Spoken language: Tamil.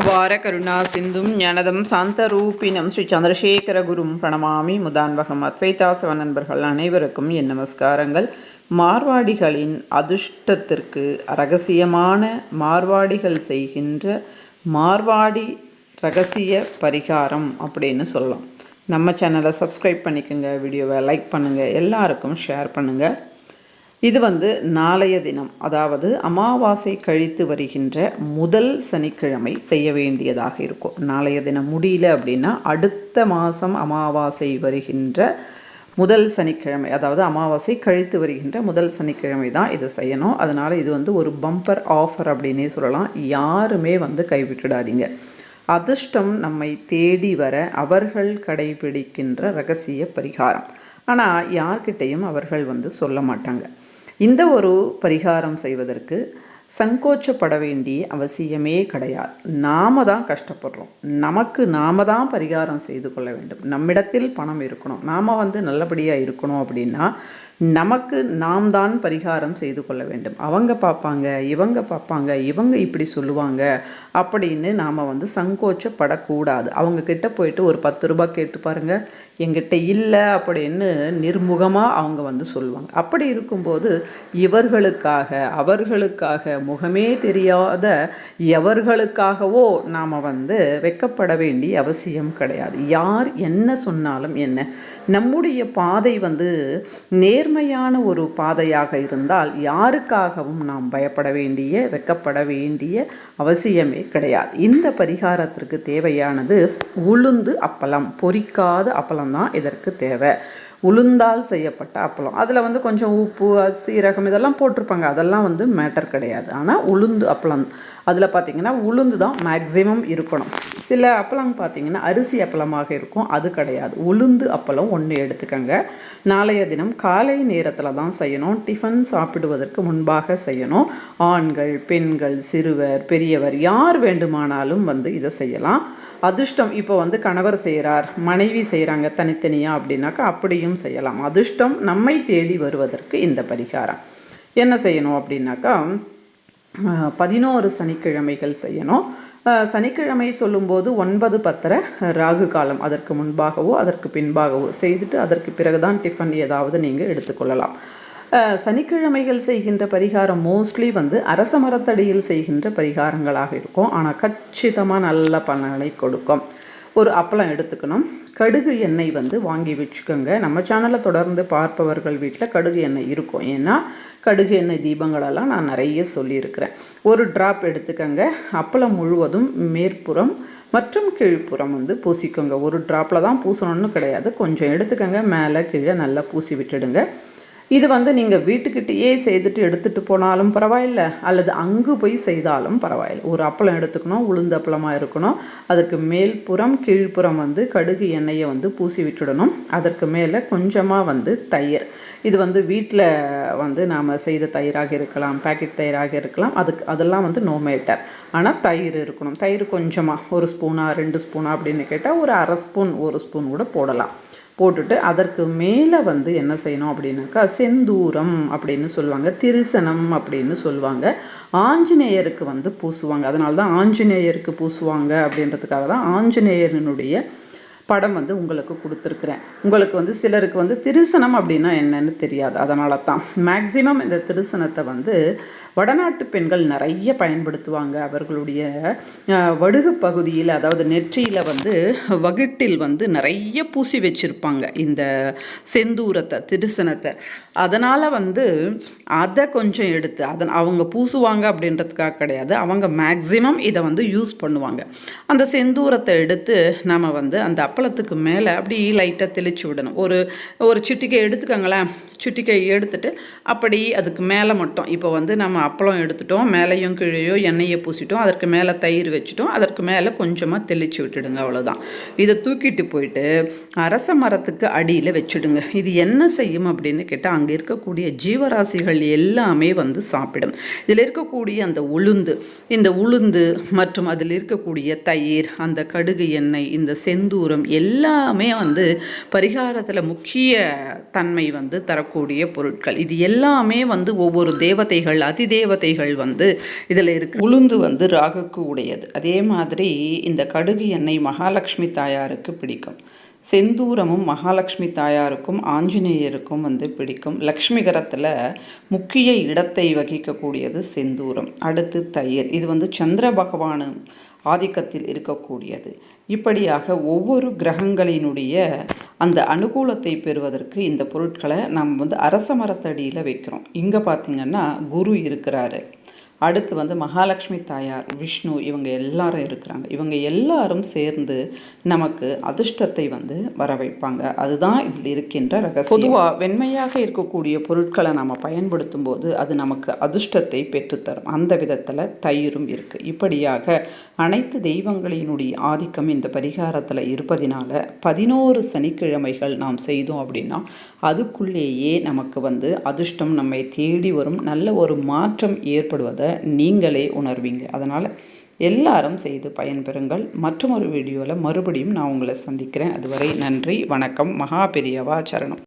அபார கருணா சிந்தும் ஞானதம் சாந்தரூபினம் ஸ்ரீ சந்திரசேகர குரும் பிரணமாமி முதான்பகம் அத்வைதாசவ நண்பர்கள் அனைவருக்கும் என் நமஸ்காரங்கள். மார்வாடிகளின் அதிர்ஷ்டத்திற்கு ரகசியமான மார்வாடிகள் செய்கின்ற மார்வாடி ரகசிய பரிகாரம் அப்படின்னு சொல்லலாம். நம்ம சேனலை சப்ஸ்கிரைப் பண்ணிக்கோங்க வீடியோவை லைக் பண்ணுங்கள் எல்லாருக்கும் ஷேர் பண்ணுங்கள் இது வந்து நாளைய தினம் அதாவது அமாவாசை கழித்து வருகின்ற முதல் சனிக்கிழமை செய்ய வேண்டியதாக இருக்கும். நாளைய தினம் முடியல அப்படின்னா அடுத்த மாதம் அமாவாசை வருகின்ற முதல் சனிக்கிழமை அதாவது அமாவாசை கழித்து வருகின்ற முதல் சனிக்கிழமை தான் இதை செய்யணும். அதனால் இது வந்து ஒரு பம்பர் ஆஃபர் அப்படின்னே சொல்லலாம். யாருமே வந்து கைவிட்டுடாதீங்க. அதிர்ஷ்டம் நம்மை தேடி வர அவர்கள் கடைபிடிக்கின்ற ரகசிய பரிகாரம். ஆனால் யார்கிட்டையும் அவர்கள் வந்து சொல்ல மாட்டாங்க. இந்த ஒரு பரிகாரம் செய்வதற்கு சங்கோச்சப்பட வேண்டிய அவசியமே கிடையாது. நாம தான் கஷ்டப்படுறோம். நமக்கு நாம தான் பரிகாரம் செய்து கொள்ள வேண்டும். நம்மிடத்தில் பணம் இருக்கணும். நாம் வந்து நல்லபடியாக இருக்கணும் அப்படின்னா நமக்கு நாம் தான் பரிகாரம் செய்து கொள்ள வேண்டும். அவங்க பார்ப்பாங்க இவங்க பார்ப்பாங்க இவங்க இப்படி சொல்லுவாங்க அப்படின்னு நாம் வந்து சங்கோச்சப்படக்கூடாது. அவங்க கிட்ட போயிட்டு ஒரு பத்து ரூபாய் கேட்டு பாருங்கள் எங்கிட்ட இல்லை அப்படின்னு நிர்முகமாக அவங்க வந்து சொல்லுவாங்க. அப்படி இருக்கும்போது இவர்களுக்காக அவர்களுக்காக முகமே தெரியாத எவர்களுக்காகவோ நாம் வந்து வெக்கப்பட வேண்டிய அவசியம் கிடையாது. யார் என்ன சொன்னாலும் என்ன? நம்முடைய பாதை வந்து நேர் நேர்மையான ஒரு பாதையாக இருந்தால் யாருக்காகவும் நாம் பயப்பட வேண்டிய வெக்கப்பட வேண்டிய அவசியமே கிடையாது. இந்த பரிகாரத்திற்கு தேவையானது உளுந்து அப்பளம் பொறிக்காத அப்பளம் தான் இதற்கு தேவை. உளுந்தால் செய்யப்பட்ட அப்பளம். அதில் வந்து கொஞ்சம் உப்பு சீரகம் இதெல்லாம் போட்டிருப்பாங்க. அதெல்லாம் வந்து மேட்டர் கிடையாது. ஆனால் உளுந்து அப்பளம் அதில் பார்த்திங்கன்னா உளுந்து தான் மேக்ஸிமம் இருக்கணும். சில அப்பளம் பார்த்திங்கன்னா அரிசி அப்பளமாக இருக்கும். அது கிடையாது. உளுந்து அப்பளம் ஒன்று எடுத்துக்கோங்க. நாளைய தினம் காலை நேரத்தில் தான் செய்யணும். டிஃபன் சாப்பிடுவதற்கு முன்பாக செய்யணும். ஆண்கள் பெண்கள் சிறுவர் பெரியவர் யார் வேண்டுமானாலும் வந்து இதை செய்யலாம். அதிர்ஷ்டம் இப்போ வந்து கணவர் செய்கிறார் மனைவி செய்கிறாங்க தனித்தனியாக அப்படின்னாக்கா அப்படியும் செய்யலாம். அதிர்ஷ்டம் நம்மை தேடி வருவதற்கு இந்த பரிகாரம். என்ன செய்யணும் அப்படின்னாக்கா பதினோரு சனிக்கிழமைகள் செய்யணும். சனிக்கிழமை சொல்லும்போது ஒன்பது பத்தரை ராகு காலம். அதற்கு முன்பாகவோ அதற்கு பின்பாகவோ செய்துட்டு அதற்கு பிறகுதான் டிஃபன் ஏதாவது நீங்கள் எடுத்துக்கொள்ளலாம். சனிக்கிழமைகள் செய்கின்ற பரிகாரம் மோஸ்ட்லி வந்து அரச மரத்தடியில் செய்கின்ற பரிகாரங்களாக இருக்கும். ஆனால் கச்சிதமாக நல்ல பலனை கொடுக்கும். ஒரு அப்பளம் எடுத்துக்கணும். கடுகு எண்ணெய் வந்து வாங்கி வச்சுக்கோங்க. நம்ம சேனலை தொடர்ந்து பார்ப்பவர்கள் வீட்டில் கடுகு எண்ணெய் இருக்கும். ஏன்னா கடுகு எண்ணெய் தீபங்களெல்லாம் நான் நிறைய சொல்லியிருக்கிறேன். ஒரு ட்ராப் எடுத்துக்கோங்க. அப்பளம் முழுவதும் மேற்புறம் மற்றும் கீழ்ப்புறம் வந்து பூசிக்கோங்க. ஒரு ட்ராப்பில் தான் பூசணும்னு கிடையாது. கொஞ்சம் எடுத்துக்கோங்க. மேலே கீழே நல்லா பூசி விட்டுடுங்க. இது வந்து நீங்கள் வீட்டுக்கிட்டேயே செய்துட்டு எடுத்துகிட்டு போனாலும் பரவாயில்ல. அல்லது அங்கு போய் செய்தாலும் பரவாயில்ல. ஒரு அப்பளம் எடுத்துக்கணும் உளுந்து அப்பளமாக இருக்கணும். அதற்கு மேல்புறம் கீழ்ப்புறம் வந்து கடுகு எண்ணெயை வந்து பூசி விட்டுடணும். அதற்கு மேலே கொஞ்சமாக வந்து தயிர். இது வந்து வீட்டில் வந்து நாம் செய்த தயிராக இருக்கலாம் பேக்கெட் தயிராக இருக்கலாம். அதுக்கு அதெல்லாம் வந்து நோ மேட்டர் ஆனால் தயிர் இருக்கணும். தயிர் கொஞ்சமாக ஒரு ஸ்பூனா ரெண்டு ஸ்பூனா அப்படின்னு கேட்டால் ஒரு அரை ஸ்பூன் ஒரு ஸ்பூன் கூட போடலாம். போட்டுட்டு அதற்கு மேலே வந்து என்ன செய்யணும் அப்படின்னாக்கா செந்தூரம் அப்படின்னு சொல்லுவாங்க திரிசனம் அப்படின்னு சொல்லுவாங்க. ஆஞ்சநேயருக்கு வந்து பூசுவாங்க. அதனால தான் ஆஞ்சநேயருக்கு பூசுவாங்க அப்படின்றதுக்காக தான் ஆஞ்சநேயரனுடைய படம் வந்து உங்களுக்கு கொடுத்துருக்குறேன். உங்களுக்கு வந்து சிலருக்கு வந்து திருசனம் அப்படின்னா என்னன்னு தெரியாது. அதனால தான் மேக்சிமம் இந்த திருசனத்தை வந்து வடநாட்டு பெண்கள் நிறைய பயன்படுத்துவாங்க. அவர்களுடைய வடுகு பகுதியில் அதாவது நெற்றியில் வந்து வகுட்டில் வந்து நிறைய பூசி வச்சுருப்பாங்க. இந்த செந்தூரத்தை திருசனத்தை. அதனால் வந்து அதை கொஞ்சம் எடுத்து அதன் அவங்க பூசுவாங்க அப்படின்றதுக்காக கிடையாது. அவங்க மேக்சிமம் இதை வந்து யூஸ் பண்ணுவாங்க. அந்த செந்தூரத்தை எடுத்து நம்ம வந்து அந்த அப்பளத்துக்கு மேலே அப்படி லைட்டாக தெளித்து விடணும். ஒரு ஒரு சுட்டிக்கை எடுத்துக்கோங்களேன். சுட்டிக்கை எடுத்துட்டு அப்படி அதுக்கு மேலே மட்டும். இப்போ வந்து நம்ம அப்பளம் எடுத்துட்டோம். மேலேயும் கீழேயோ எண்ணெயை பூசிட்டோம். அதற்கு மேலே தயிர் வச்சுட்டோம். அதற்கு மேலே கொஞ்சமாக தெளித்து விட்டுடுங்க அவ்வளோதான் இதை தூக்கிட்டு போயிட்டு அரச மரத்துக்கு அடியில் வச்சுடுங்க. இது என்ன செய்யும் அப்படின்னு கேட்டால் அங்கே இருக்கக்கூடிய ஜீவராசிகள் எல்லாமே வந்து சாப்பிடும். இதில் இருக்கக்கூடிய அந்த உளுந்து இந்த உளுந்து மற்றும் அதில் இருக்கக்கூடிய தயிர் அந்த கடுகு எண்ணெய் இந்த செந்தூரம் சூரணம் எல்லாமே வந்து பரிகாரத்தில் முக்கிய தன்மை வந்து தரக்கூடிய பொருட்கள். இது எல்லாமே வந்து ஒவ்வொரு தேவதைகள் அதிதேவதைகள் வந்து இதில் இருக்கு. உளுந்து வந்து ராகுக்கு உடையது. அதே மாதிரி இந்த கடுகு எண்ணெய் மகாலட்சுமி தாயாருக்கு பிடிக்கும். செந்தூரமும் மகாலட்சுமி தாயாருக்கும் ஆஞ்சநேயருக்கும் வந்து பிடிக்கும். லக்ஷ்மிகரத்தில் முக்கிய இடத்தை வகிக்கக்கூடியது செந்தூரம். அடுத்து தயிர். இது வந்து சந்திர பகவானு ஆதிக்கத்தில் இருக்கக்கூடியது. இப்படியாக ஒவ்வொரு கிரகங்களினுடைய அந்த அனுகூலத்தை பெறுவதற்கு இந்த பொருட்களை நம்ம வந்து அரச மரத்தடியில் வைக்கிறோம். இங்கே பார்த்திங்கன்னா குரு இருக்கிறாரு. அடுத்து வந்து மகாலட்சுமி தாயார் விஷ்ணு இவங்க எல்லாரும் இருக்கிறாங்க. இவங்க எல்லாரும் சேர்ந்து நமக்கு அதிர்ஷ்டத்தை வந்து வர வைப்பாங்க அதுதான் இதில் இருக்கின்ற ரகசியம். பொதுவாக வெண்மையாக இருக்கக்கூடிய பொருட்களை நம்ம பயன்படுத்தும் போது அது நமக்கு அதிர்ஷ்டத்தை பெற்றுத்தரும். அந்த விதத்தில் தயிரும் இருக்குது இப்படியாக அனைத்து தெய்வங்களினுடைய ஆதிக்கம் இந்த பரிகாரத்தில் இருப்பதினால பதினோரு சனிக்கிழமைகள் நாம் செய்தோம் அப்படின்னா அதுக்குள்ளேயே நமக்கு வந்து அதிர்ஷ்டம் நம்மை தேடி வரும். நல்ல ஒரு மாற்றம் ஏற்படுவதை நீங்களே உணர்வீங்க. அதனால் எல்லாரும் செய்து பயன்பெறுங்கள். மற்றும் ஒரு வீடியோவில் மறுபடியும் நான் உங்களை சந்திக்கிறேன். அதுவரை நன்றி வணக்கம். மகா பெரியவா சரணம்.